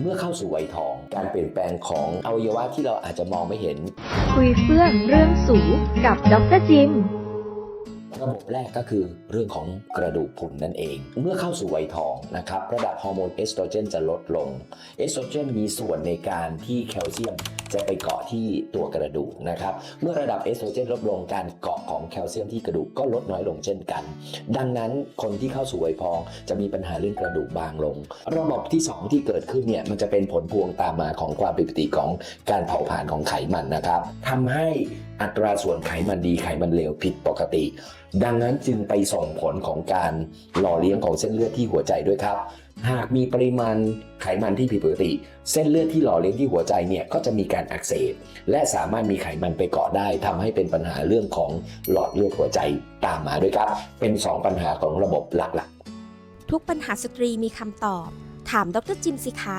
เมื่อเข้าสู่วัยทอง การเปลี่ยนแปลงของอวัยวะที่เราอาจจะมองไม่เห็น คุยเฟื่องเรื่องสูกับดรจิมระบบแรกก็คือเรื่องของกระดูกพรุนนั่นเอง เมื่อเข้าสู่วัยทองนะครับระดับฮอร์โมนเอสโตรเจนจะลดลง เอสโตรเจนมีส่วนในการที่แคลเซียม จะไปเกาะที่ตัวกระดูกนะครับ เมื่อระดับเอสโตรเจนลดลงการเกาะของแคลเซียมที่กระดูกก็ลดน้อยลงเช่นกัน ดังนั้นคนที่เข้าสู่วัยทองจะมีปัญหาเรื่องกระดูกบางลง ระบบที่ 2 ที่เกิดขึ้นเนี่ยมันจะเป็นผลพวงตามมาของความผิดปกติของการเผาผลาญของไขมันนะครับทำให้อัตราส่วนไขมันดีไขมันเลวผิดปกติ ดังนั้นจึงไปส่งผลของการหล่อเลี้ยงของเส้นเลือดที่หัวใจด้วยครับ หากมีปริมาณไขมันที่ผิดปกติ เส้นเลือดที่หล่อเลี้ยงที่หัวใจเนี่ยก็จะมีการอักเสบและสามารถมีไขมันไปเกาะได้ทำให้เป็นปัญหาเรื่องของหลอดเลือดหัวใจตามมาด้วยครับ เป็น 2 ปัญหาของระบบหลักๆ ทุกปัญหาสตรีมีคำตอบ ถามดรจิมสิคะ